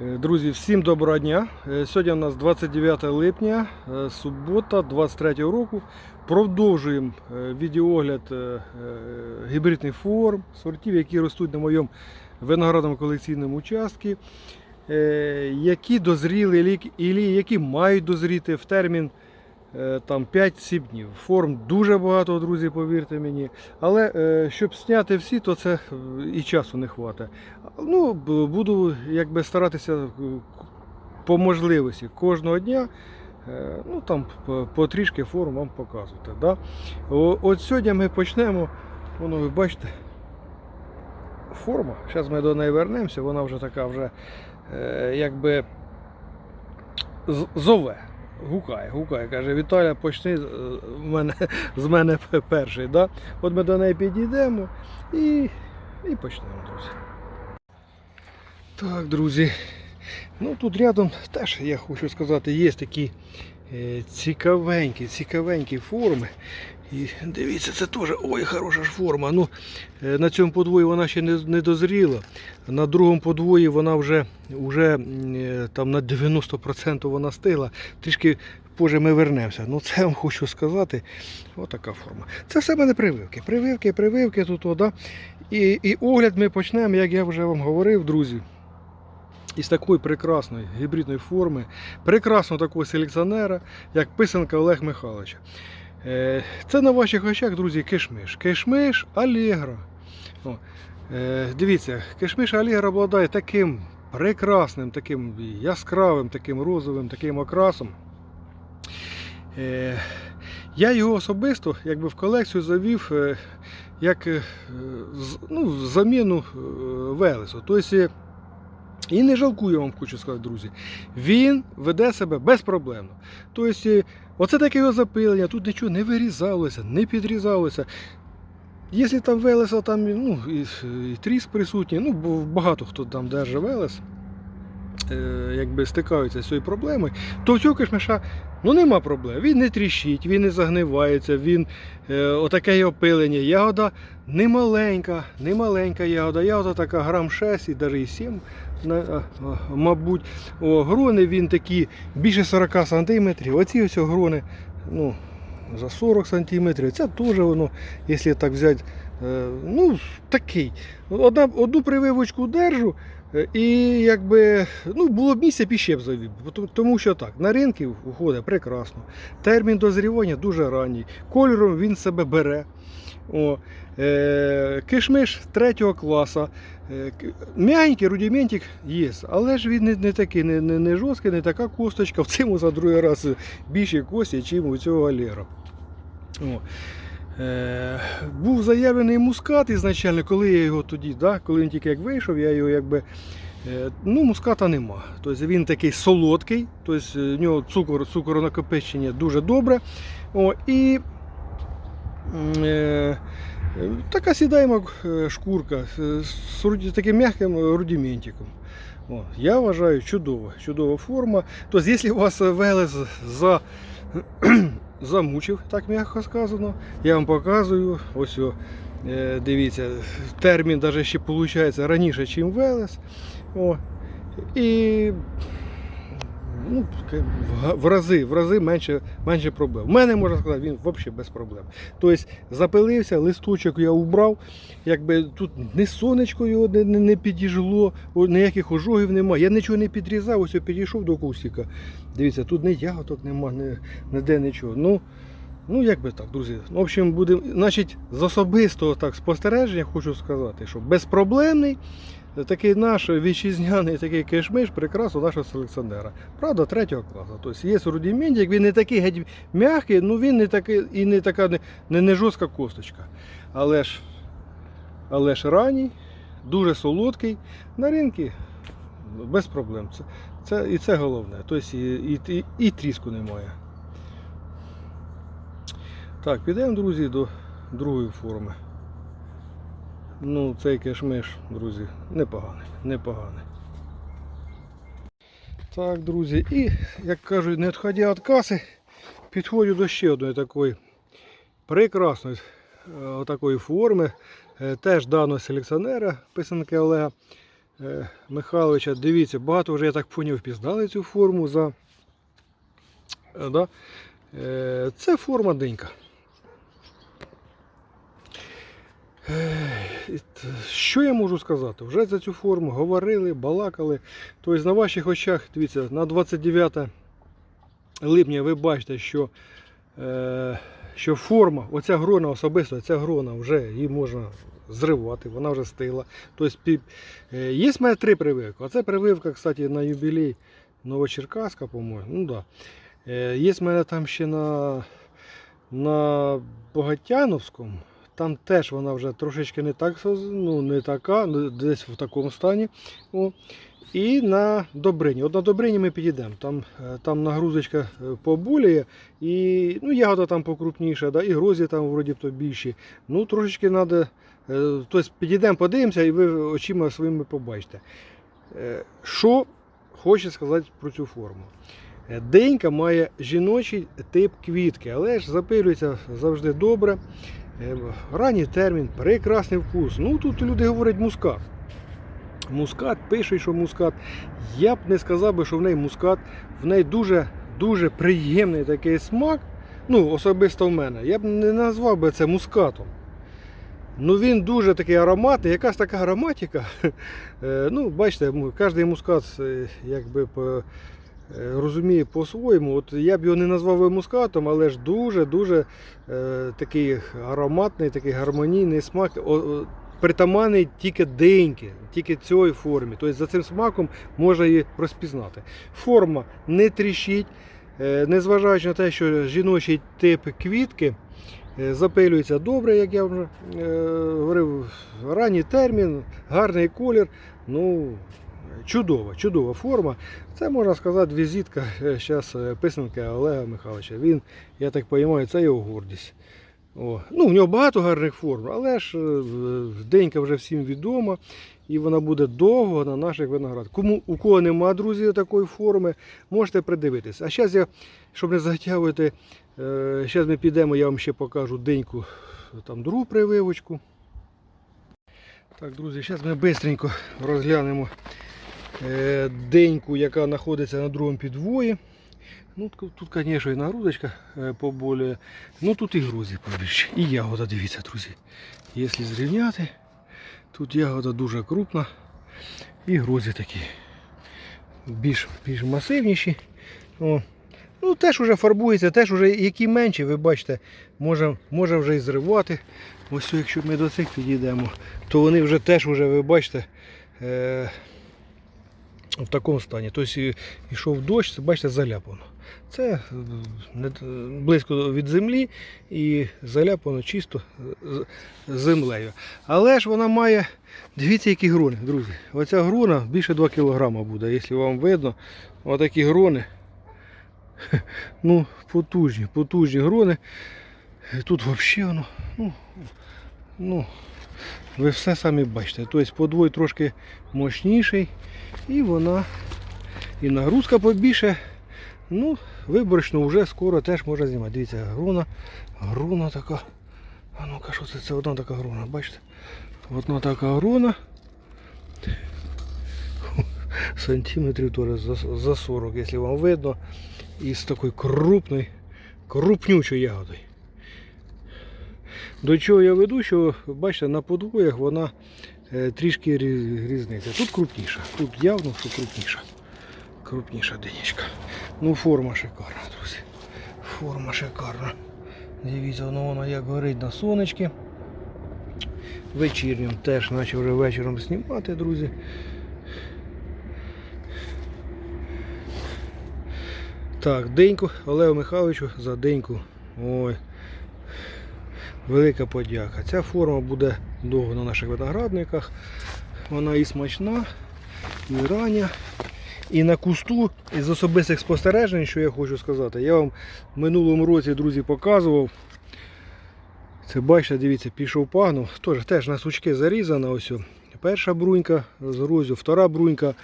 Е, Друзі, всім доброго дня. Е, Сьогодні у нас 29 липня, е, субота 23 року. Продовжуємо відеоогляд гібридних форм, сортів, які ростуть на моєму виноградному колекційному участку, які дозріли і які мають дозріти в термін там 5-7 днів. Форм дуже багато, друзі, повірте мені. Але е, щоб зняти всі, то це е, і часу не хватить. Ну, буду якби старатися е, по можливості кожного дня. е, Ну там по- потрішки форм вам показувати. Да? От сьогодні ми почнемо. Воно ви бачите. Форма. Зараз ми до неї вернемося, вона вже така вже е, якби зове. Гукає, гукає, каже, Віталя, почни е, мене, з мене перший. Да? От ми до неї підійдемо і, і почнемо, друзі. Так, друзі. Ну тут рядом теж я хочу сказати, є такі цікавенькі, цікавенькі форми. І дивіться, це теж ой, хороша ж форма. Ну, е, на цьому подвої вона ще не, не дозріла. На другому подвої вона вже, вже е, там на 90% вона стигла. Трішки позже ми вернемося. Ну це вам хочу сказати. Отака форма. Це все мене прививки. Прививки, прививки тут, о, да? І, і огляд ми почнемо, як я вже вам говорив, друзі. Із такої прекрасної гібридної форми, прекрасного такого селекціонера, як писанка Олег Михайловича. Е, Це на ваших очах, друзі, кишмиш. Кишмиш Алегро. О, е, Дивіться, кишмиш Алегро обладає таким прекрасним, таким яскравим, таким розовим, таким окрасом. Е, Я його особисто якби в колекцію завів як ну, заміну Велесу. Тобто, і не жалкую я вам, хочу сказати, друзі. Він веде себе безпроблемно. Тобто, е, оце таке його запилення, тут нічого не вирізалося, не підрізалося. Якщо там Велеса, там ну, і, і тріс присутній, ну, багато хто там держить Велес, е, якби стикаються з цією проблемою, то цього кишмиша ну, нема проблем. Він не тріщить, він не загнивається, він е, отаке його пилення. Ягода не маленька, не маленька ягода, ягода така грам 6 і навіть і 7, на- а, а, мабуть. О, грони він такі більше 40 см. Оці ось грони ну, за 40 см. Це теж воно, якщо так взяти, е, ну, такий. Одна, одну прививочку держу. Е, І якби ну, було б місце піще б завів. Тому що так, на ринки виходить прекрасно. Термін дозрівання дуже ранній. Кольором він себе бере. О, е, кишмиш третього класу. Е, к- М'ягенький рудиментик є, але ж він не, не такий, не, не, не жорсткий, не така косточка. В цьому за другий раз більше кості, ніж у цього Алєра. О. Е, був заявлений мускат ізначально, коли я його тоді, да, коли він тільки як вийшов, я його якби. е, Ну, муската нема. Тобто він такий солодкий, тобто в нього цукор, цукоронакопичення дуже добре. О, і е, е, така сідаємо е, шкурка з з таким м'яким рудиментиком. О, я вважаю, чудова, чудова форма. Тобто, якщо у вас велес за, замучив, так м'яко сказано, я вам показую. Ось, о, е, дивіться, термін даже ще виходить раніше, ніж велес. О, і ну, в рази, в рази менше, менше проблем. У мене можна сказати, він взагалі без проблем. Тобто запилився, листочок я убрав, якби тут ні сонечко його не, не, підіжгло, ніяких ожогів немає. Я нічого не підрізав, ось я підійшов до кустика. Дивіться, тут ні ягодок нема, ні, ніде нічого. Ну, ну як би так, друзі. В общем, буде, значить, з особистого так спостереження хочу сказати, що безпроблемний. Такий наш вітчизняний такий кишмиш прекрасно нашого селекціонера. Правда, третього класу. Тобто є рудиментик, він не такий геть м'який, ну він не такий і не така не, не, не жорстка косточка. Але ж, але ж ранній, дуже солодкий, на ринку без проблем. Це, це, і це головне. Тобто і, і, і, тріску немає. Так, підемо, друзі, до другої форми. Ну, цей кишмиш, друзі, непоганий, непоганий. Так, друзі, і, як кажуть, не відходя від каси, підходжу до ще одної такої прекрасної е, такої форми, е, теж даного селекціонера, писанки Олега. Е, Михайловича. Дивіться, багато вже, я так поняв, впізнали цю форму за. е, Да? Е, Це форма т- Що я можу сказати? Вже за цю форму говорили, балакали. Тобто на ваших очах, дивіться, на 29 липня ви бачите, що, що форма, оця грона особисто, ця грона вже її можна зривати, вона вже стигла. Тобто, пі- е, є в мене три прививки. Оце прививка, кстати, на юбілей Новочеркаска, по-моєму. Ну, да. Е, Є в мене там ще на, на Богатяновському. Там теж вона вже трошечки не так ну, не така, ну, десь в такому стані. О. І на Добрині. От на Добрині ми підійдемо. Там, е, там нагрузочка е, поболіє, і ну, ягода там покрупніша, да, і грозі там вроді то більші. Ну, трошечки треба. Тобто підійдемо, подивимося, і ви очима своїми побачите. Е, Що хочу сказати про цю форму. Денька має жіночий тип квітки, але ж запилюється завжди добре. Ранній термін, прекрасний вкус. Ну тут люди говорять мускат. Мускат, пишуть, що мускат. Я б не сказав би, що в неї мускат. В неї дуже, дуже приємний такий смак. Ну, особисто в мене. Я б не назвав би це мускатом. Ну він дуже такий ароматний, якась така ароматика. Е, Ну, бачите, кожен мускат е, якби е, розуміє по-своєму. От я б його не назвав мускатом, але ж дуже-дуже такий ароматний, такий гармонійний смак. Притаманний тільки деньки, тільки цій формі. Тобто за цим смаком можна її розпізнати. Форма не тріщить, е, незважаючи на те, що жіночий тип квітки е, запилюється добре, як я вже е, говорив, ранній термін, гарний колір. Ну, чудова, чудова форма. Це можна сказати візитка зараз писанки Олега Михайловича. Він, я так розумію, це його гордість. О. Ну, в нього багато гарних форм, але ж е, денька вже всім відома, і вона буде довго на наших виноградах. Кому у кого нема, друзі, такої форми, можете придивитися. А зараз я, щоб не затягувати, зараз ми підемо, я вам ще покажу деньку, там другу прививочку. Так, друзі, зараз ми швидко розглянемо е, деньку, яка знаходиться на другому підвої. Ну, тут, звісно, і нагрузочка е, поболює. Ну тут і грузі побільше. І ягода, дивіться, друзі. Якщо зрівняти, тут ягода дуже крупна. І грузі такі більш, більш масивніші. О. Ну, теж вже фарбується, теж вже які менші, ви бачите, може, може вже і зривати. Ось якщо ми до цих підійдемо, то вони вже теж вже, ви бачите, е, в такому стані. Тобто йшов дощ, це бачите, заляпано. Це е, близько від землі і заляпано чисто землею. Але ж вона має, дивіться, які грони, друзі. Оця грона більше 2 кг буде, якщо вам видно. Отакі грони. Ну, потужні, потужні грони. Тут взагалі воно. Ну, ну, ви все самі бачите. Тобто подвой трошки мощніший і вона і нагрузка побільше. Ну, виборочно вже скоро теж можна знімати. Дивіться, груна, груна така. А ну-ка, що це? Це одна така груна, бачите? Одна така груна. Сантиметрів теж за 40, якщо вам видно. І з такою крупною, крупнючою ягодою. До чого я веду, що бачите, на подвоях вона е, трішки різниця. Тут крупніша, тут явно, що крупніша. Крупніша денечка. Ну, форма шикарна, друзі. Форма шикарна. Дивіться, воно, воно як горить на сонечки. Вечірнім теж, наче вже вечором знімати, друзі. Так, деньку Олегу Михайловичу за деньку. Ой. Велика подяка. Ця форма буде довго на наших виноградниках. Вона і смачна, і рання. І на кусту із особистих спостережень, що я хочу сказати, я вам в минулому році, друзі, показував. Це бачите, дивіться, пішов пагнув. Теж, теж на сучки зарізана. Ось. Перша брунька з розю, втора брунька.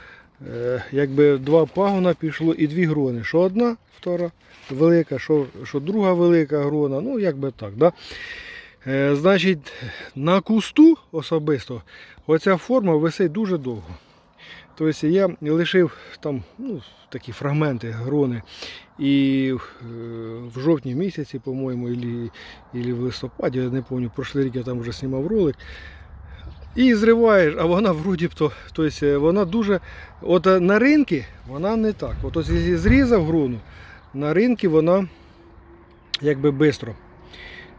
Е, якби два пагона пішло і дві грони. Що одна, втора велика, що, що друга велика грона. Ну, якби так. Да? Е, значить, на кусту особисто оця форма висить дуже довго. Тобто я лишив там ну, такі фрагменти грони. І е, в жовтні місяці, по-моєму, ілі, в листопаді, я не пам'ятаю, прошлий рік я там вже знімав ролик. І зриваєш, а вона вроді б то, тобто вона дуже. От е, на ринку вона не так. От ось зрізав груну, на ринку вона якби швидко.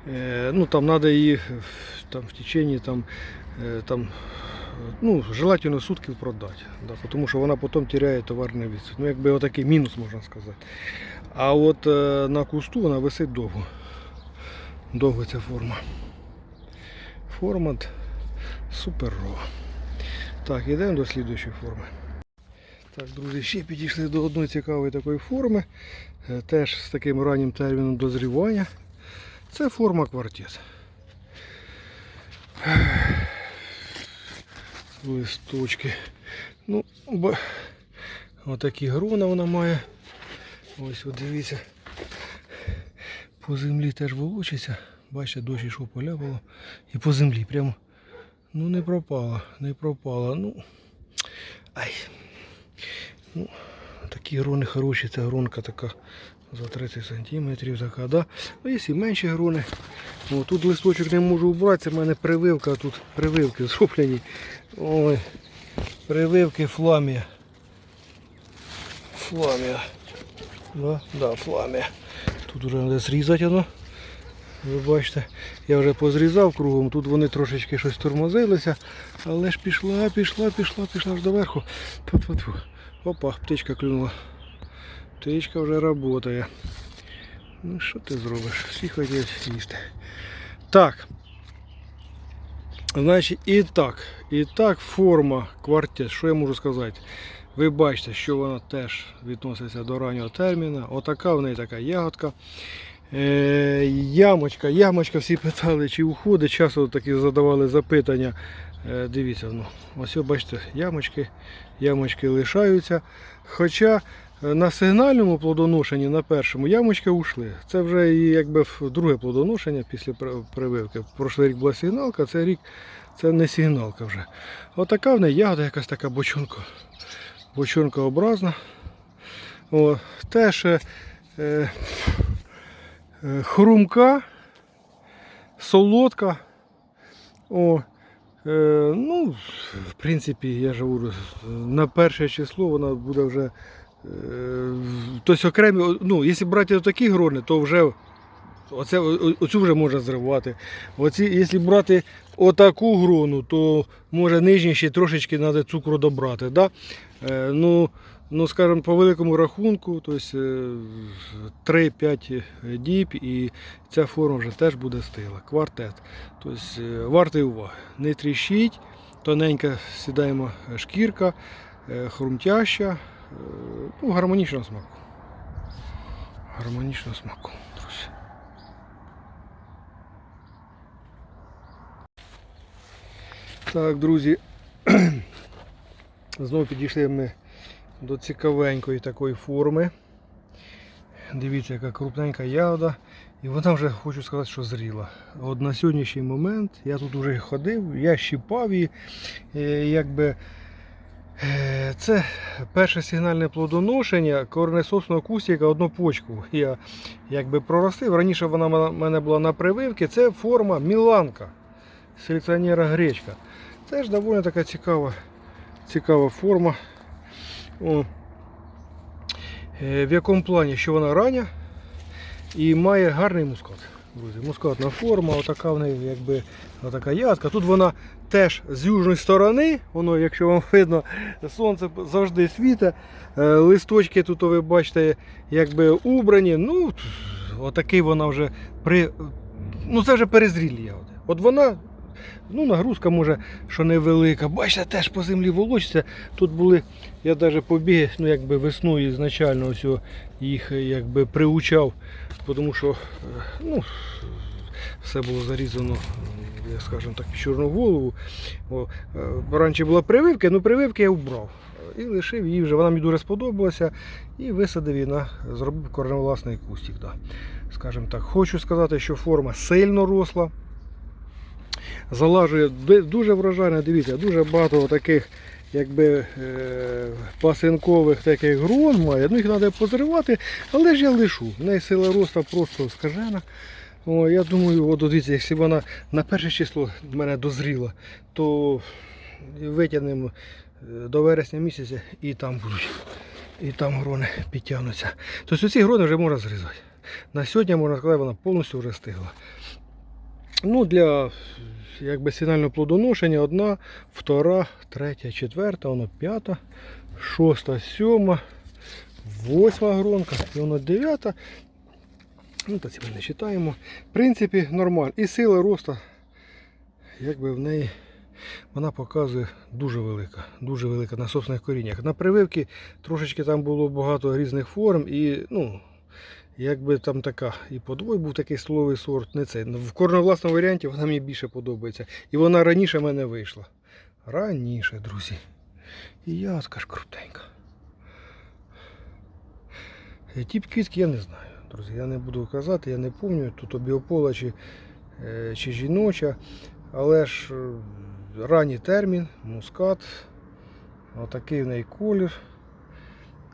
Е, ну там треба її в- там, в течение там, е, там, ну, желательно сутків продати. Да, тому що вона потім теряє товарний вид. Ну, якби отакий мінус можна сказати. А от е, на кусту вона висить довго. Довго ця форма. Форма суперова. Так, йдемо до слідуючої форми. Так, друзі, ще підійшли до одної цікавої такої форми. Е, Теж з таким раннім терміном дозрівання. Це форма квартет. Листочки. Ну, бо... отакі грона вона має. Ось от дивіться. По землі теж волочиться. Бачите, дощ ішов поля було. І по землі прямо. Ну не пропала, не пропала. Ну. Ай. Ну, такі грони хороші, ця гронка така за 30 сантиметрів така, да. Ну, є і менші грони. О, тут листочок не можу убрати, це в мене прививка, тут прививки зроблені. Ой, прививки фламія. Фламія. Да, да, фламія. Тут вже треба зрізати воно. Ви бачите, я вже позрізав кругом, тут вони трошечки щось тормозилися, але ж пішла, пішла, пішла, пішла аж до верху. Тьфу-тьфу-тьфу. Опа, птичка клюнула. Птичка вже працює. Ну що ти зробиш? Всі хочуть їсти. Так. Значить, і так, і так форма квартет, що я можу сказати? Ви бачите, що вона теж відноситься до раннього терміну. Отака в неї така ягодка. Е, ямочка, ямочка, всі питали, чи уходить. Часто такі задавали запитання. Е, дивіться, ну, ось бачите, ямочки, ямочки лишаються. Хоча на сигнальному плодоношенні, на першому, ямочки ушли. Це вже і якби друге плодоношення після прививки. Прошлий рік була сигналка, цей рік це не сигналка вже. Отака в неї ягода якась така бочонка. Бочонкообразна. О, теж е, е, е, хрумка, солодка. О, е, ну, в принципі, я ж говорю, на перше число вона буде вже. Е, тобто окремі, ну, якщо брати такі грони, то вже оце, оцю вже можна зривати. Оці, якщо брати отаку грону, то може нижнє ще трошечки треба цукру добрати. Да? Е, ну, ну, скажімо, по великому рахунку, тобто е, 3-5 діб і ця форма вже теж буде стигла. Квартет. Тобто е, вартий уваги. Не тріщить, тоненька сідаємо шкірка, е, хрумтяща, е, ну, гармонічного смаку. Гармонічного смаку, друзі. Так, друзі, знову підійшли ми до цікавенької такої форми. Дивіться, яка крупненька ягода. І вона вже хочу сказати, що зріла. От на сьогоднішній момент я тут вже ходив, я щипав її. е, Якби, е, це перше сигнальне плодоношення корнесосного кустика однопочку. Я якби проростив. Раніше вона в мене була на прививці. Це форма Міланка. Селекціонера гречка. Це ж доволі така цікава, цікава форма. О. Е, В якому плані, що вона рання і має гарний мускат. Друзі, мускатна форма, отака в неї якби отака ядка. Тут вона теж з южної сторони, воно, якщо вам видно, сонце завжди світе. Е, Листочки тут ви бачите, якби убрані. Ну, отакий вона вже при. Ну це вже перезрілі. От вона Ну, нагрузка може, що невелика. Бачите, теж по землі волочиться. Тут були, я навіть побіг, ну якби весною ізначально ось їх е, якби приучав, тому що е, ну, все було зарізано, скажімо так, під чорну голову. О, е, раніше була прививка, ну прививки я вбрав. І лишив її вже, вона мені дуже сподобалася. І висадив її на, зробив корневласний кустик. Да. Скажімо так, хочу сказати, що форма сильно росла залажує дуже врожайно, дивіться, дуже багато таких якби е, пасинкових таких грон має. Ну їх треба позривати, але ж я лишу. В неї сила росту просто скажена. О, я думаю, от дивіться, якщо вона на перше число в мене дозріла, то витягнемо е, до вересня місяця і там будуть. І там грони підтягнуться. Тобто ці грони вже можна зрізати. На сьогодні можна сказати, вона повністю вже стигла. Ну, для якби сигнального плодоношення одна, втора, третя, четверта, воно п'ята, шоста, сьома, восьма гронка, і воно дев'ята. Ну, та ці ми не читаємо. В принципі, нормально. І сила росту, якби в неї вона показує дуже велика, дуже велика на собственних коріннях. На прививки трошечки там було багато різних форм і, ну, якби там така і подвой був такий словий сорт, не цей. В корновласному варіанті вона мені більше подобається. І вона раніше в мене вийшла. Раніше, друзі. І я така ж крутенька. Е, Тип квітки я не знаю, друзі. Я не буду казати, я не пам'ятаю, тут обіопола чи, е, чи жіноча. Але ж е, ранній термін, мускат. Отакий в неї колір.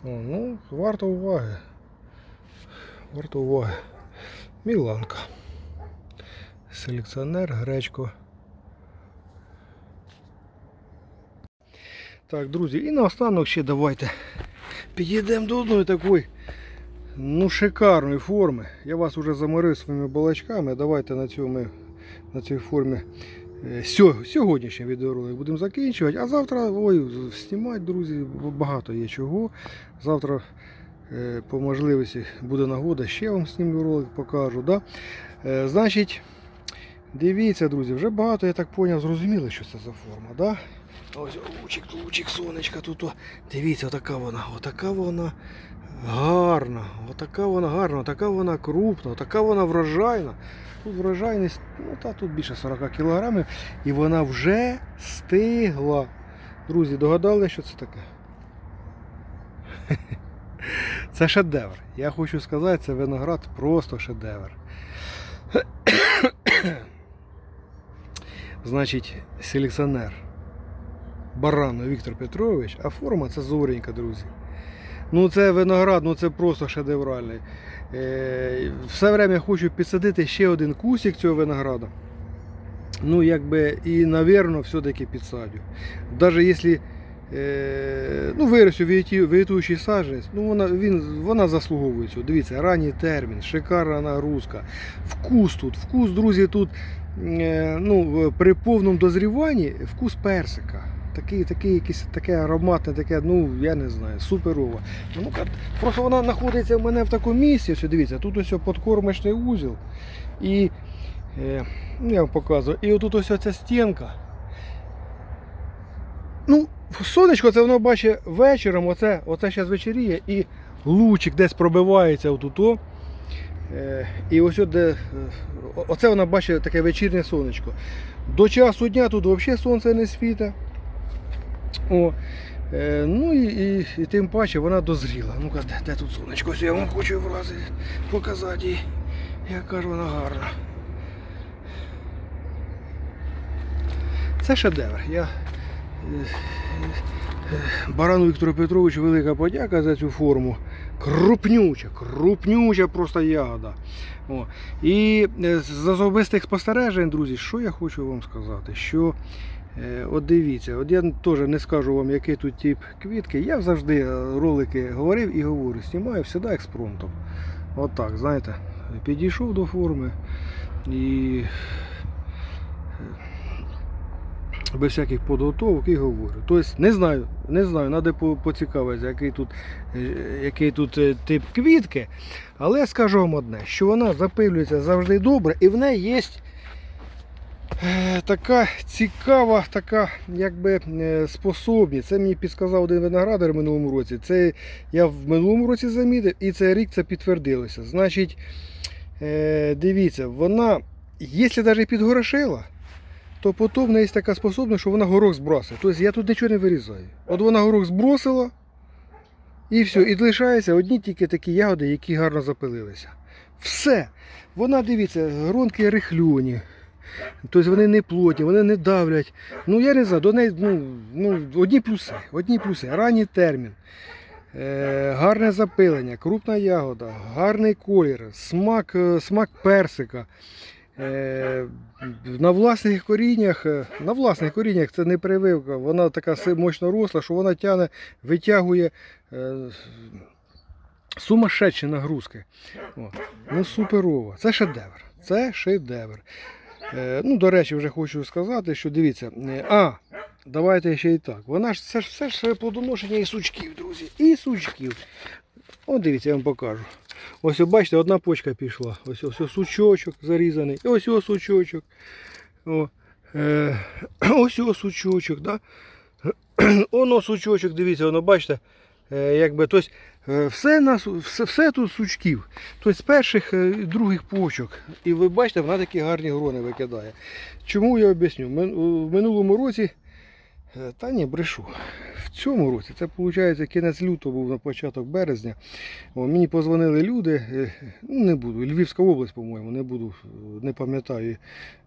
Ну, варто уваги. Варто уваги. Міланка. Селекціонер, гречко. Так, друзі, і наостанок ще давайте підійдемо до одної такої ну, шикарної форми. Я вас вже заморив своїми балачками. Давайте на цьому на цій формі е, сьогоднішній відеоролик будемо закінчувати. А завтра ой, знімати, друзі, багато є чого. Завтра е, по можливості буде нагода, ще вам знімлю ролик покажу. Да? Е, Значить, дивіться, друзі, вже багато, я так зрозумів, зрозуміли, що це за форма. Да? Ось лучик, лучик, сонечка тут. Дивіться, отака вона, отака вона гарна, отака вона гарна, отака вона крупна, отака вона врожайна. Тут врожайність, ну та тут більше 40 кілограмів, і вона вже стигла. Друзі, догадали, що це таке? Це шедевр. Я хочу сказати, це виноград просто шедевр. Значить, селекціонер Баранов Віктор Петрович, а форма це зоренька, друзі. Ну це виноград, ну це просто шедевральний. Е, все время хочу підсадити ще один кусик цього винограда. Ну, якби і, навірно, все-таки підсадю. Навіть якщо е, ну, виросю вегетуючий саджанець, ну, вона, він, вона заслуговує цього. Дивіться, ранній термін, шикарна нагрузка. Вкус тут, вкус, друзі, тут ну, при повному дозріванні вкус персика. Такий, такий, якийсь таке ароматне, таке, ну я не знаю, суперово. Ну, просто вона знаходиться в мене в такому місці. Ось, дивіться, тут ось подкормочний узіл. І е, ну, я вам показую. І отут ось ця стінка. Ну, сонечко, це воно бачить вечором, оце, оце зараз вечеріє, і лучик десь пробивається отут. Е, І ось де, е, оце вона бачить таке вечірнє сонечко. До часу дня тут взагалі сонце не світить. О, е, ну і, і, і тим паче вона дозріла. Ну-ка, де, де тут сонечко? Я вам хочу врази показати їй, яка ж вона гарна. Це шедевр. Я, Барану Віктору Петровичу велика подяка за цю форму. Крупнюча, крупнюча просто ягода. О. І е, з особистих спостережень, друзі, що я хочу вам сказати? Що Е, От дивіться, от я теж не скажу вам, який тут тип квітки. Я завжди е, ролики говорив і говорю, знімаю завжди експромтом. От так, знаєте, підійшов до форми і без всяких підготовок і говорю. Тобто не знаю, не знаю, треба поцікавитися, який тут, е, який тут е, тип квітки. Але скажу вам одне, що вона запилюється завжди добре і в неї є Е, така цікава, така якби способність. Це мені підказав один виноградар в минулому році. Це я в минулому році замітив і цей рік це підтвердилося. Значить, дивіться, вона, якщо навіть підгорошила, то потім в неї є така способність, що вона горох збросить. Тобто я тут нічого не вирізаю. От вона горох збросила і все. І лишаються одні тільки такі ягоди, які гарно запилилися. Все. Вона, дивіться, гронки рихлюні. Тобто вони не плотні, вони не давлять. Ну я не знаю, до неї ну, ну, одні плюси. Одні плюси. Ранній термін. Е, гарне запилення, крупна ягода, гарний колір, смак, е, смак персика. Е, на власних коріннях, е, на власних коріннях це не прививка, вона така мощно росла, що вона тягне, витягує е, сумасшедші нагрузки. О, ну суперово. Це шедевр. Це шедевр. Ну, до речі, вже хочу сказати, що дивіться. А, давайте ще і так. Вона ж це ж все ж плодоношення і сучків, друзі. І сучків. От дивіться, я вам покажу. Ось, бачите, одна почка пішла. Ось ось, ось сучочок зарізаний. І ось ось сучочок. Е, ось ось сучочок, да? Оно сучочок, дивіться, воно бачите, е, якби тобто, е, все, на, все, все тут сучків. Тобто з перших е, і других почок. І ви бачите, вона такі гарні грони викидає. Чому я об'ясню? У минулому році, е, та ні, брешу. В цьому році, це виходить кінець лютого був на початок березня. О, мені позвонили люди, е, ну не буду, Львівська область, по-моєму, не буду, е, не пам'ятаю,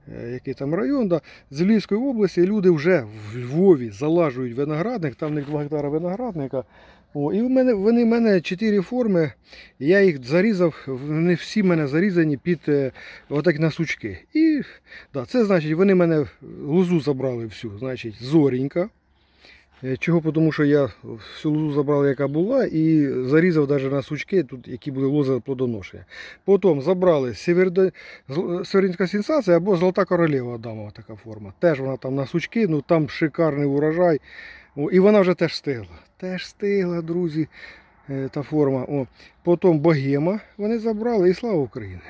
е, який там район. Да. З Львівської області люди вже в Львові залажують виноградник, там в них 2 гектара виноградника. О, і в мене, вони в мене чотири форми, я їх зарізав, вони всі в мене зарізані під е, отак на сучки. І да, це значить, вони мене лозу забрали всю, значить, зорінька. Е, Чого? Тому що я всю лозу забрав, яка була, і зарізав навіть на сучки, тут, які були лози плодоношення. Потім забрали севердо... северинська сенсація або Золота королева Адамова така форма. Теж вона там на сучки, ну там шикарний урожай. О, і вона вже теж стигла. Теж стигла, друзі, е, та форма. О. Потім богема вони забрали і слава Україні.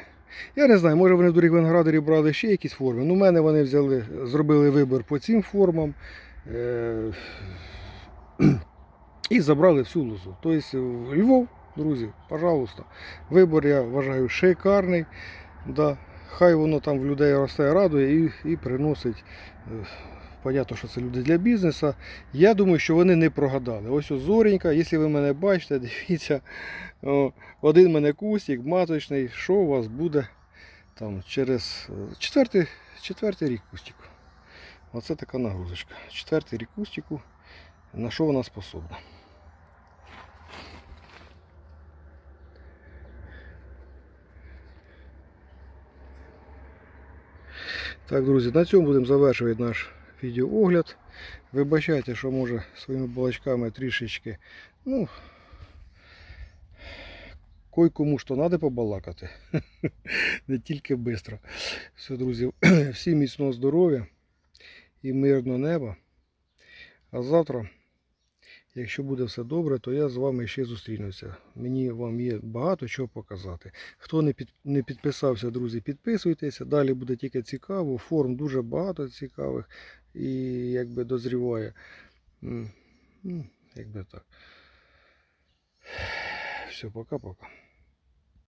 Я не знаю, може вони в других виноградарів брали ще якісь форми. Ну, в мене вони взяли, зробили вибір по цим формам. Е, і забрали всю лозу. Тобто Львов, друзі, пожалуйста. Вибор я вважаю шикарний. Да. Хай воно там в людей росте, радує і, і приносить. Понятно, що це люди для бізнесу. Я думаю, що вони не прогадали. Ось ось зоренька, якщо ви мене бачите, дивіться, о, один мене кустик, маточний, що у вас буде там через е, четвертий, четвертий рік кустику. Оце така нагрузочка. Четвертий рік кустику. На що вона способна? Так, друзі, на цьому будемо завершувати наш відеоогляд. Вибачайте, що може своїми балачками трішечки, ну, кой кому що треба побалакати. Не тільки швидко. Все, друзі, всім міцного здоров'я і мирного неба. А завтра, якщо буде все добре, то я з вами ще зустрінуся. Мені вам є багато чого показати. Хто не, під, не підписався, друзі, підписуйтеся. Далі буде тільки цікаво. Форм дуже багато цікавих і якби дозріває. Ну, якби так. Все, пока-пока.